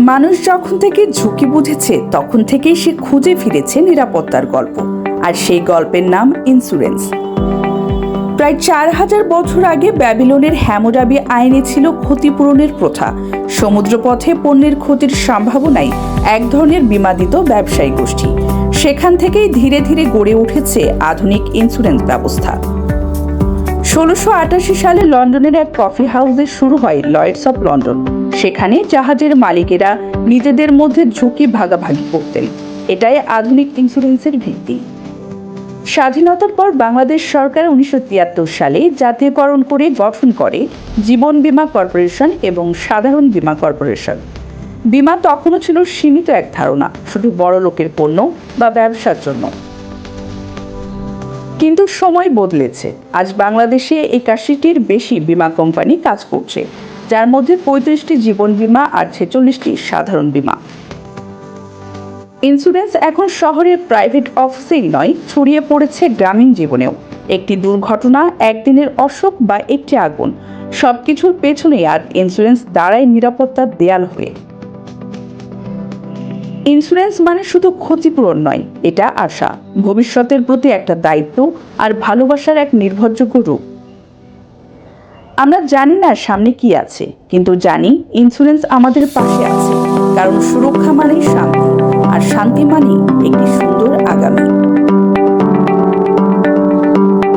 মানুষ যখন থেকে ঝুঁকি বুঝেছে, তখন থেকেই সে খুঁজে ফিরেছে নিরাপত্তার গল্প। আর সেই গল্পের নাম ইন্স্যুরেন্স প্রায় চার হাজার বছর আগে ব্যাবিলনের হ্যামোডাবি আইনে ছিল ক্ষতিপূরণের প্রথা। সমুদ্রপথে পণ্যের ক্ষতির সম্ভাবনায় এক ধরনের বিমা দিত ব্যবসায়ী গোষ্ঠী। সেখান থেকেই ধীরে ধীরে গড়ে উঠেছে আধুনিক ইন্স্যুরেন্স ব্যবস্থা। ষোলোশো আটাশি সালে লন্ডনের এক কফি হাউসে শুরু হয় লয়েডস অফ লন্ডন। সেখানে জাহাজের মালিকেরা নিজেদের মধ্যে ঝুঁকি ভাগাভাগি করতেন। এটাই আধুনিক ইন্স্যুরেন্সের ভিত্তি। স্বাধীনতার পর বাংলাদেশ সরকার উনিশশো তিয়াত্তর সালে জাতীয়করণ করে গঠন করে জীবন বীমা কর্পোরেশন এবং সাধারণ বীমা কর্পোরেশন। বীমা তখনও ছিল সীমিত এক ধারণা, শুধু বড় লোকের পণ্য বা ব্যবসার জন্য। কিন্তু সময় বদলেছে। আজ বাংলাদেশে একাশিটির বেশি বীমা কোম্পানি কাজ করছে, যার মধ্যে পঁয়ত্রিশটি জীবন বীমা আর ছেচল্লিশটি সাধারণ বীমা। ইন্স্যুরেন্স এখন শহরের প্রাইভেট অফিসেই নয়, ছড়িয়ে পড়েছে গ্রামীণ জীবনেও। একটি দুর্ঘটনা, একদিনের অসুখ বা একটি আগুন, সবকিছুর পেছনেই আর ইন্স্যুরেন্স দাঁড়ায় নিরাপত্তার দেয়াল হয়ে। ইন্স্যুরেন্স মানে শুধু ক্ষতিপূরণ নয়, এটা আশা। ভবিষ্যতের প্রতি একটা দায়িত্ব আর ভালোবাসার এক নির্ভরযোগ্য রূপ। আমরা জানি না সামনে কি আছে, কিন্তু জানি ইন্স্যুরেন্স আমাদের পাশে আছে। কারণ সুরক্ষা মানেই শান্তি, আর শান্তি মানেই একটি সুন্দর আগামী।